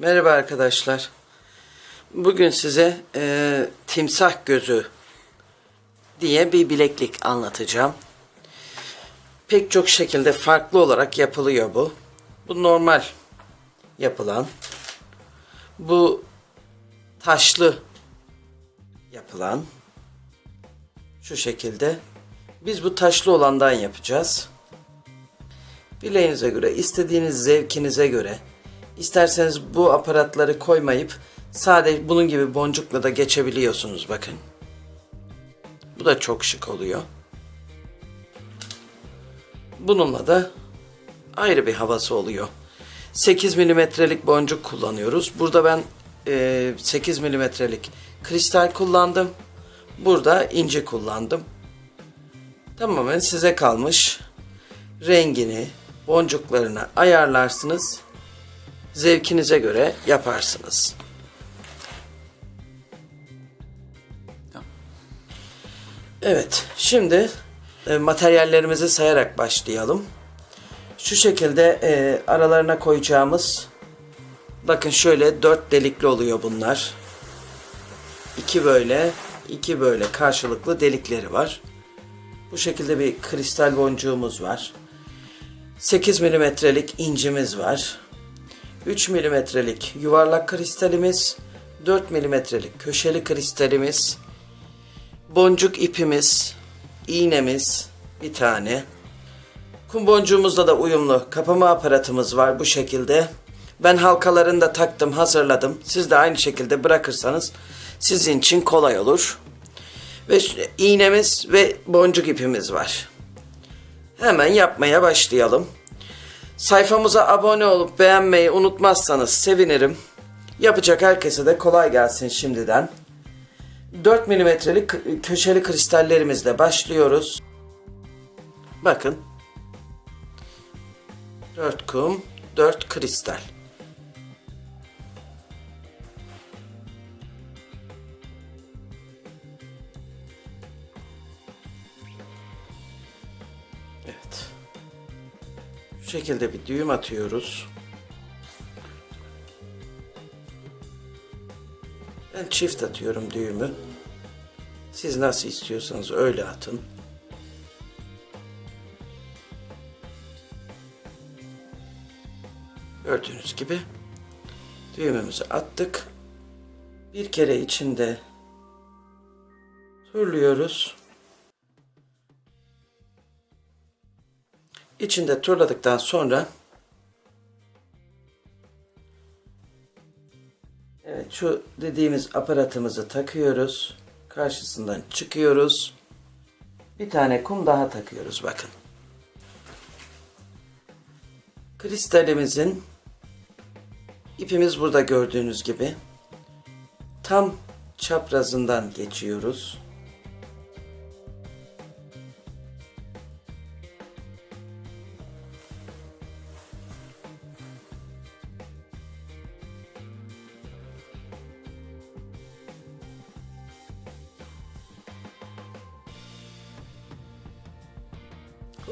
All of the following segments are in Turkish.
Merhaba arkadaşlar. Bugün size e, timsah gözü diye bir bileklik anlatacağım. Pek çok şekilde farklı olarak yapılıyor bu. Bu normal yapılan. Bu taşlı yapılan. Şu şekilde. Biz bu taşlı olandan yapacağız. Bileğinize göre, istediğiniz zevkinize göre isterseniz bu aparatları koymayıp sadece bunun gibi boncukla da geçebiliyorsunuz bakın. Bu da çok şık oluyor. Bununla da ayrı bir havası oluyor. 8 milimetrelik boncuk kullanıyoruz. Burada ben e, 8 milimetrelik kristal kullandım. Burada ince kullandım. Tamamen size kalmış. Rengini, boncuklarını ayarlarsınız. Zevkinize göre yaparsınız. Evet, şimdi e, materyallerimizi sayarak başlayalım. Şu şekilde e, aralarına koyacağımız, bakın şöyle dört delikli oluyor bunlar. İki böyle, iki böyle karşılıklı delikleri var. Bu şekilde bir kristal boncuğumuz var. 8 milimetrelik incimiz var. 3 milimetrelik yuvarlak kristalimiz, 4 milimetrelik köşeli kristalimiz, boncuk ipimiz, iğnemiz bir tane. Kum boncuğumuzla da uyumlu kapama aparatımız var bu şekilde. Ben halkalarını da taktım, hazırladım. Siz de aynı şekilde bırakırsanız sizin için kolay olur. Ve iğnemiz ve boncuk ipimiz var. Hemen yapmaya başlayalım. Sayfamıza abone olup beğenmeyi unutmazsanız sevinirim. Yapacak herkese de kolay gelsin şimdiden. 4 milimetrelik köşeli kristallerimizle başlıyoruz. Bakın. 4 kum, 4 kristal. Şekilde bir düğüm atıyoruz. Ben çift atıyorum düğümü. Siz nasıl istiyorsanız öyle atın. Gördüğünüz gibi düğümümüzü attık. Bir kere içinde turluyoruz. İçinde turladıktan sonra Evet şu dediğimiz aparatımızı takıyoruz. Karşısından çıkıyoruz. Bir tane kum daha takıyoruz bakın. Kristalimizin ipimiz burada gördüğünüz gibi tam çaprazından geçiyoruz.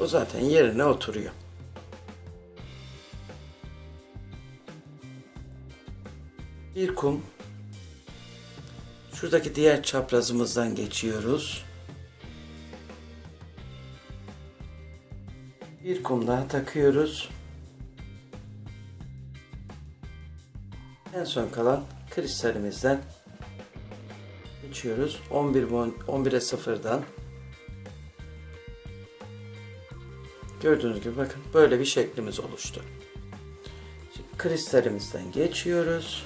O zaten yerine oturuyor. Bir kum. Şuradaki diğer çaprazımızdan geçiyoruz. Bir kum daha takıyoruz. En son kalan kristalimizden geçiyoruz. 11 bon 11'e 0'dan Gördüğünüz gibi bakın böyle bir şeklimiz oluştu. Şimdi kristalimizden geçiyoruz.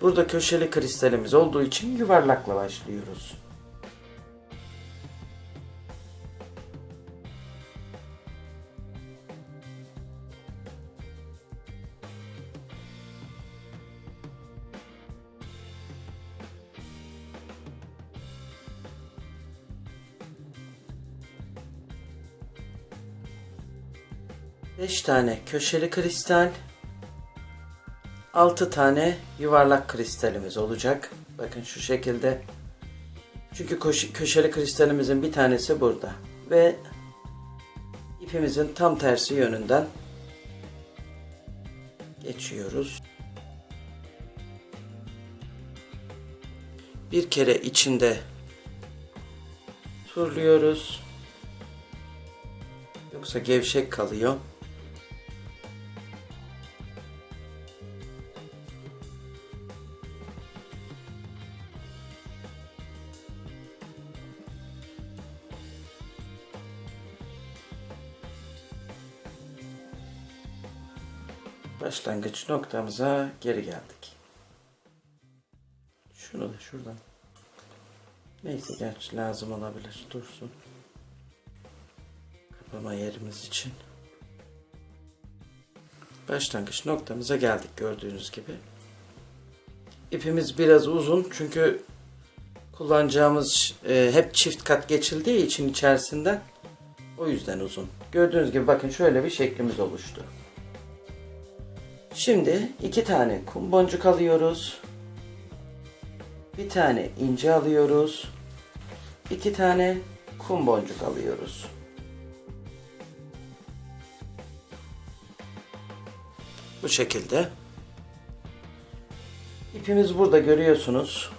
Burada köşeli kristalimiz olduğu için yuvarlakla başlıyoruz. Tane köşeli kristal, 6 tane yuvarlak kristalimiz olacak. Bakın şu şekilde. Çünkü köşeli kristalimizin bir tanesi burada. ve ipimizin tam tersi yönünden geçiyoruz. Bir kere içinde turluyoruz. Yoksa gevşek kalıyor. Başlangıç noktamıza geri geldik. Şunu da şuradan. Neyse gerçi lazım olabilir. Dursun. Kapama yerimiz için. Başlangıç noktamıza geldik gördüğünüz gibi. İpimiz biraz uzun çünkü kullanacağımız e, hep çift kat geçildiği için içerisinden o yüzden uzun. Gördüğünüz gibi bakın şöyle bir şeklimiz oluştu. Şimdi iki tane kum boncuk alıyoruz. Bir tane ince alıyoruz. İki tane kum boncuk alıyoruz. Bu şekilde. İpimiz burada görüyorsunuz.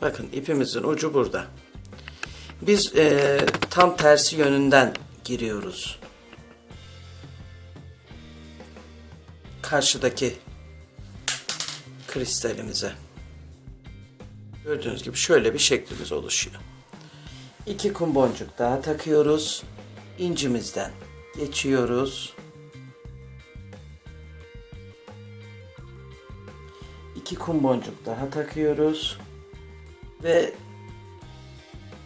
Bakın ipimizin ucu burada. Biz eee, tam tersi yönünden giriyoruz. Karşıdaki kristalimize. Gördüğünüz gibi şöyle bir şeklimiz oluşuyor. İki kum boncuk daha takıyoruz. İncimizden geçiyoruz. İki kum boncuk daha takıyoruz. Ve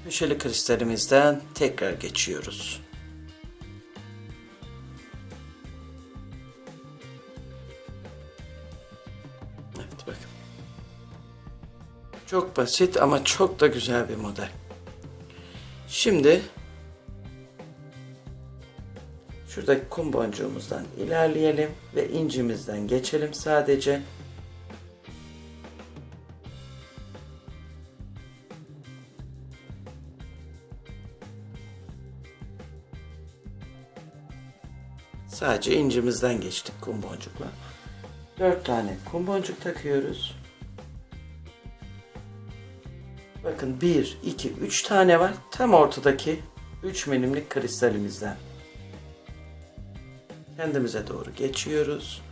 köşeli kristalimizden tekrar geçiyoruz. Çok basit ama çok da güzel bir model. Şimdi şuradaki kum boncuğumuzdan ilerleyelim ve incimizden geçelim sadece. Sadece incimizden geçtik kum boncukla. 4 tane kum boncuk takıyoruz. Bakın 1, 2, 3 tane var. Tam ortadaki 3 milimlik kristalimizden. Kendimize doğru geçiyoruz.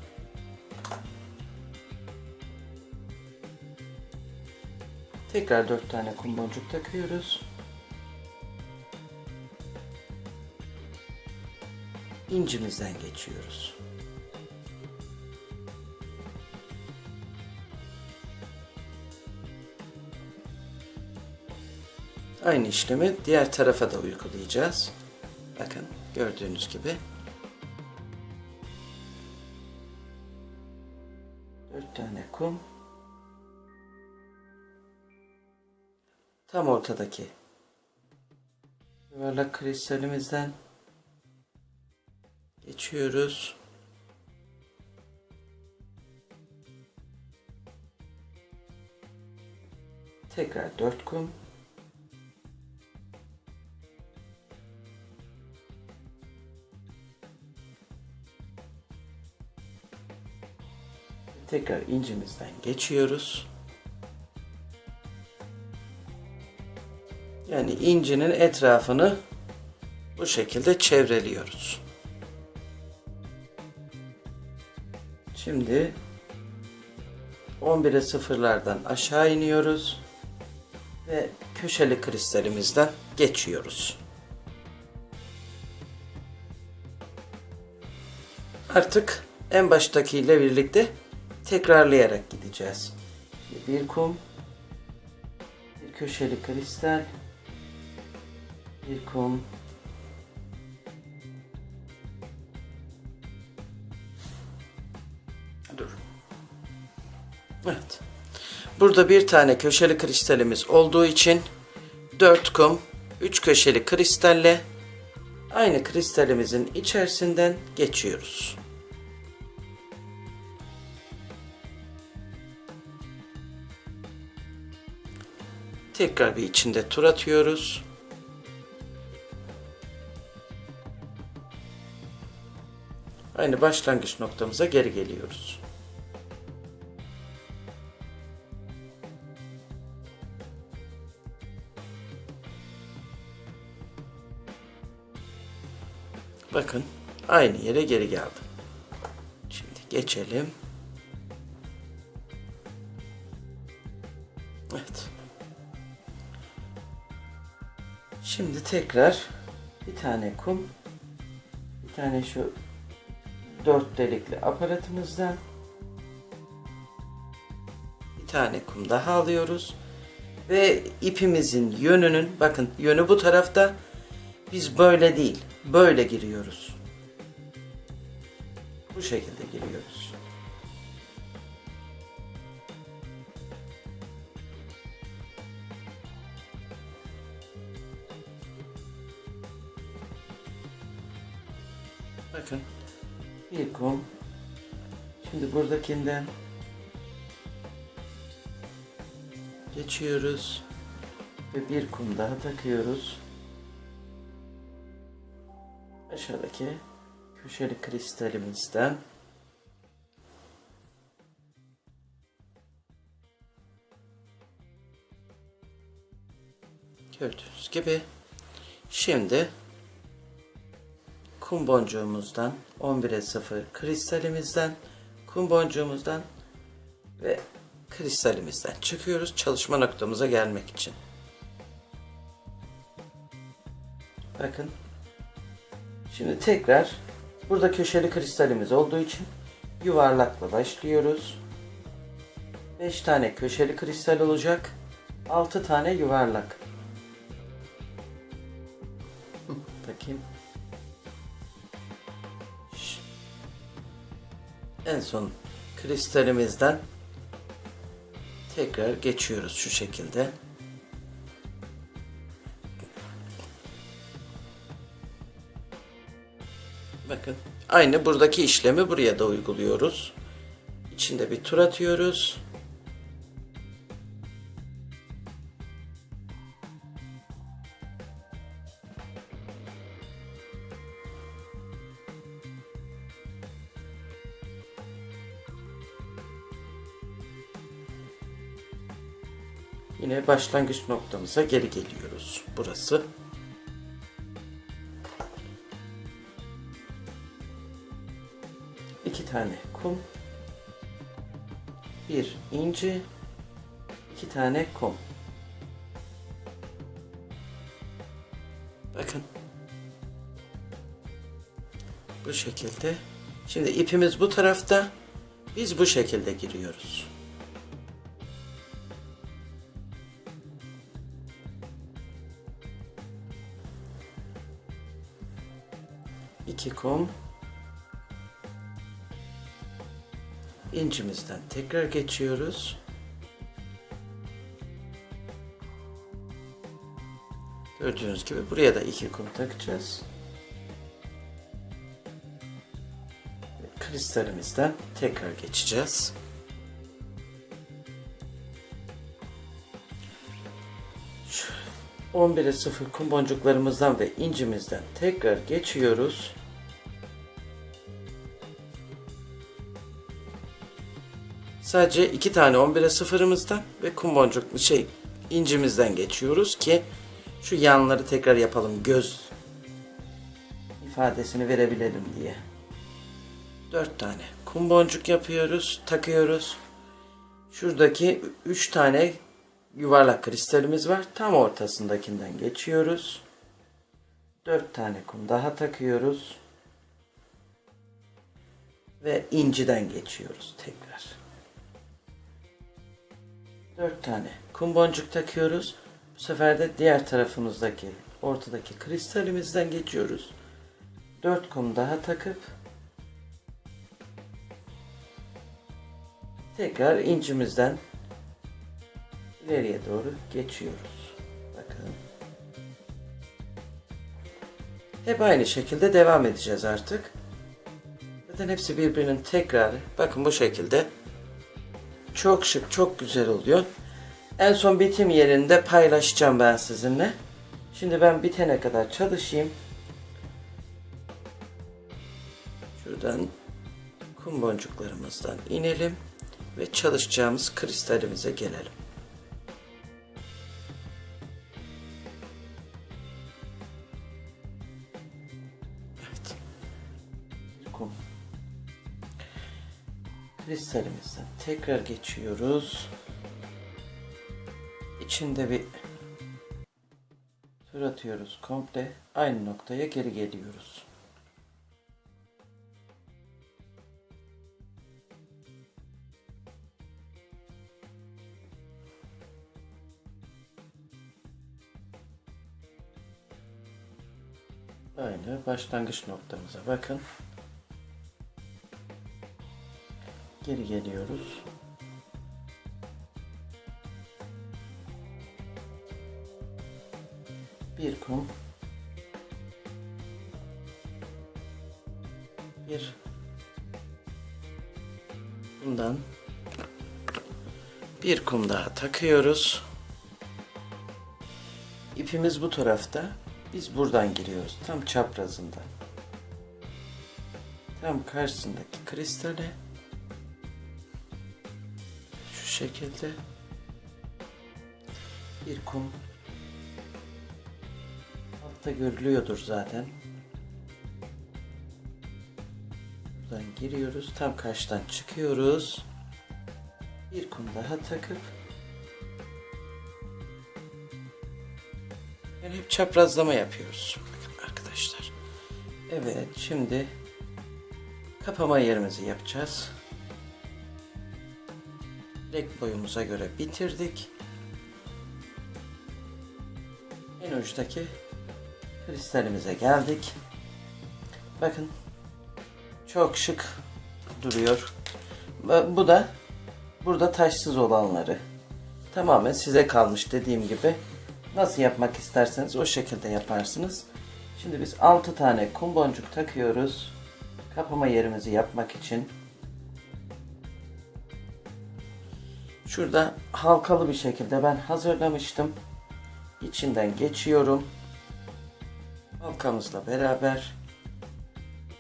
Tekrar 4 tane kum boncuk takıyoruz. İncimizden geçiyoruz. Aynı işlemi diğer tarafa da uygulayacağız. Bakın gördüğünüz gibi. Dört tane kum. Tam ortadaki yuvarlak kristalimizden geçiyoruz. Tekrar dört kum. Tekrar incimizden geçiyoruz. Yani incinin etrafını bu şekilde çevreliyoruz. Şimdi 11'e sıfırlardan aşağı iniyoruz ve köşeli kristalimizden geçiyoruz. Artık en baştakiyle birlikte tekrarlayarak gideceğiz. Bir kum, bir köşeli kristal, bir kum, dur. Evet. Burada bir tane köşeli kristalimiz olduğu için 4 kum, 3 köşeli kristalle aynı kristalimizin içerisinden geçiyoruz. Tekrar bir içinde tur atıyoruz. Aynı başlangıç noktamıza geri geliyoruz. Bakın aynı yere geri geldim. Şimdi geçelim. Tekrar bir tane kum, bir tane şu dört delikli aparatımızdan bir tane kum daha alıyoruz ve ipimizin yönünün bakın yönü bu tarafta biz böyle değil böyle giriyoruz. Bakın bir kum. Şimdi buradakinden geçiyoruz ve bir kum daha takıyoruz. Aşağıdaki köşeli kristalimizden gördüğünüz gibi şimdi kum boncuğumuzdan 11'e 0 kristalimizden kum boncuğumuzdan ve kristalimizden çıkıyoruz çalışma noktamıza gelmek için. Bakın. Şimdi tekrar burada köşeli kristalimiz olduğu için yuvarlakla başlıyoruz. 5 tane köşeli kristal olacak. 6 tane yuvarlak. Son kristalimizden tekrar geçiyoruz şu şekilde. Bakın aynı buradaki işlemi buraya da uyguluyoruz. İçinde bir tur atıyoruz. Başlangıç noktamıza geri geliyoruz. Burası. İki tane kum. Bir inci. iki tane kum. Bakın. Bu şekilde. Şimdi ipimiz bu tarafta. Biz bu şekilde giriyoruz. İki kum. İncimizden tekrar geçiyoruz. Gördüğünüz gibi buraya da iki kum takacağız. Kristalimizden tekrar geçeceğiz. Şu 11'e 0 kum boncuklarımızdan ve incimizden tekrar geçiyoruz. Sadece iki tane 11'e 0'ımızdan ve kum boncuklu şey incimizden geçiyoruz ki şu yanları tekrar yapalım göz ifadesini verebilelim diye. 4 tane kum boncuk yapıyoruz, takıyoruz. Şuradaki 3 tane yuvarlak kristalimiz var. Tam ortasındakinden geçiyoruz. 4 tane kum daha takıyoruz. Ve inciden geçiyoruz tekrar. 4 tane kum boncuk takıyoruz. Bu sefer de diğer tarafımızdaki ortadaki kristalimizden geçiyoruz. 4 kum daha takıp tekrar incimizden ileriye doğru geçiyoruz. Bakın. Hep aynı şekilde devam edeceğiz artık. Zaten hepsi birbirinin tekrarı. Bakın bu şekilde. Çok şık, çok güzel oluyor. En son bitim yerinde paylaşacağım ben sizinle. Şimdi ben bitene kadar çalışayım. Şuradan kum boncuklarımızdan inelim ve çalışacağımız kristalimize gelelim. Evet. Kum. Kristalimizden tekrar geçiyoruz. İçinde bir tur atıyoruz komple. Aynı noktaya geri geliyoruz. Aynı başlangıç noktamıza bakın. Geri geliyoruz. Bir kum. Bir bundan bir kum daha takıyoruz. İpimiz bu tarafta. Biz buradan giriyoruz. Tam çaprazında. Tam karşısındaki kristale şekilde bir kum altta görülüyordur zaten. Buradan giriyoruz. Tam karşıdan çıkıyoruz. Bir kum daha takıp yani hep çaprazlama yapıyoruz. Bakın arkadaşlar. Evet şimdi kapama yerimizi yapacağız. Bilek boyumuza göre bitirdik. En uçtaki kristalimize geldik. Bakın çok şık duruyor. Bu da burada taşsız olanları. Tamamen size kalmış dediğim gibi. Nasıl yapmak isterseniz o şekilde yaparsınız. Şimdi biz 6 tane kum boncuk takıyoruz. Kapama yerimizi yapmak için. Şurada halkalı bir şekilde ben hazırlamıştım. İçinden geçiyorum. Halkamızla beraber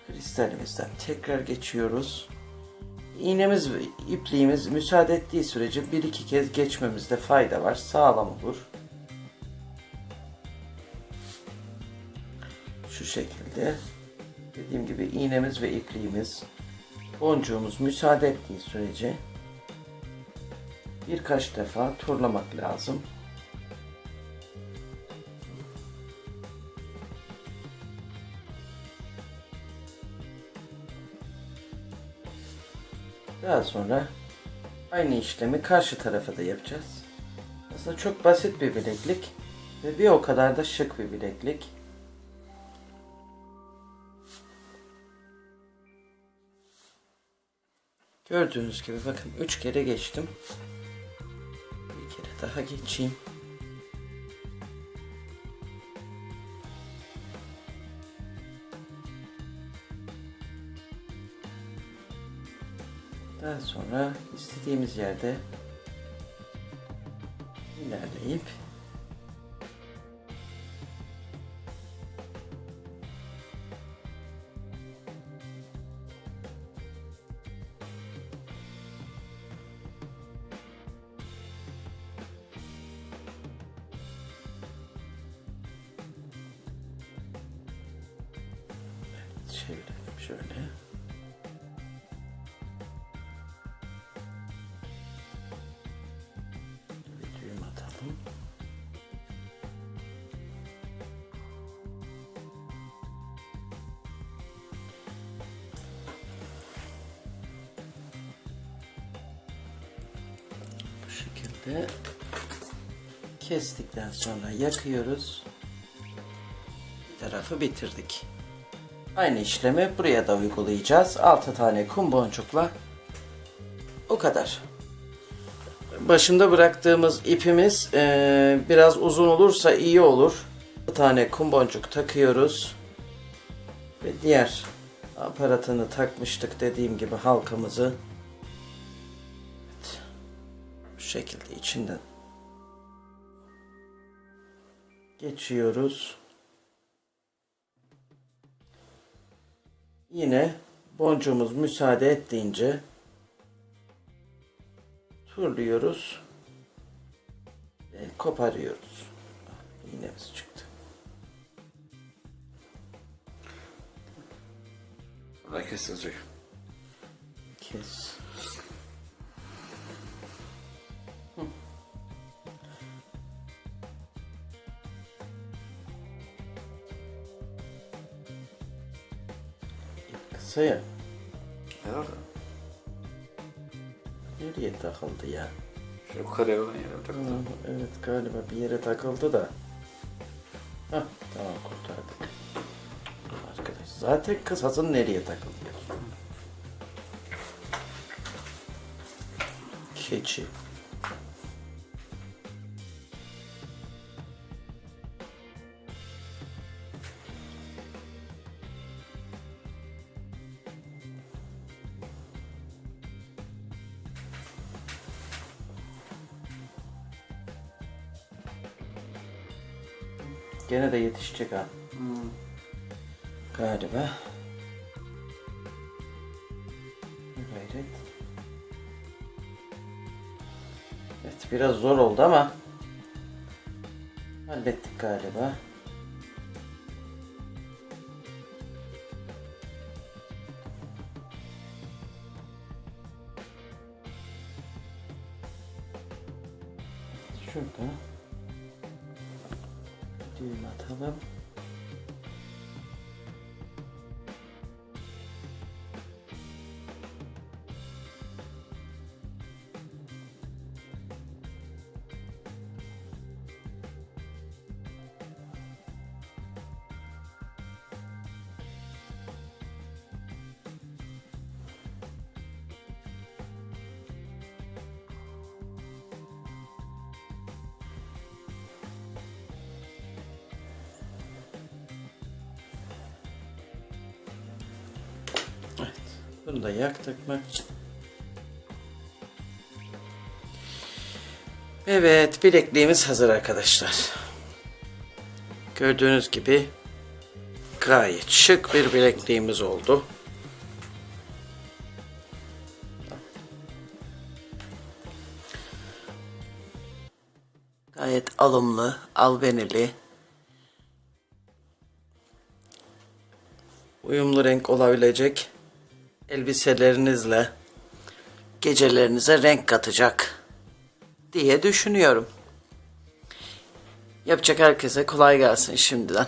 kristalimizden tekrar geçiyoruz. İğnemiz ve ipliğimiz müsaade ettiği sürece bir iki kez geçmemizde fayda var. Sağlam olur. Şu şekilde dediğim gibi iğnemiz ve ipliğimiz boncuğumuz müsaade ettiği sürece birkaç defa turlamak lazım. Daha sonra aynı işlemi karşı tarafa da yapacağız. Aslında çok basit bir bileklik ve bir o kadar da şık bir bileklik. Gördüğünüz gibi bakın 3 kere geçtim. Daha geçeyim. Daha sonra istediğimiz yerde ilerleyip çevirelim şöyle. Şekilde kestikten sonra yakıyoruz. Bir tarafı bitirdik. Aynı işlemi buraya da uygulayacağız. 6 tane kum boncukla. O kadar. Başında bıraktığımız ipimiz eee, biraz uzun olursa iyi olur. Bir tane kum boncuk takıyoruz. Ve diğer aparatını takmıştık dediğim gibi halkamızı. Evet. Bu şekilde içinden geçiyoruz. Yine boncuğumuz müsaade ettiğince turluyoruz ve koparıyoruz. İğnemiz çıktı. Burada kesilecek. Kes. İp Kısa ya. Herhalde. Nereye takıldı ya? Şu yukarıya olan yere Hı, takıldı. Evet galiba bir yere takıldı da. Hah tamam kurtardık. Arkadaş zaten kısasın nereye takıldı? Keçi. Gene de yetişecek ha. Hmm. Galiba. Gayret. Evet biraz zor oldu ama hallettik galiba. Bunu da yaktık mı? Evet, bilekliğimiz hazır arkadaşlar. Gördüğünüz gibi gayet şık bir bilekliğimiz oldu. Gayet alımlı, albenili, uyumlu renk olabilecek elbiselerinizle gecelerinize renk katacak diye düşünüyorum. Yapacak herkese kolay gelsin şimdiden.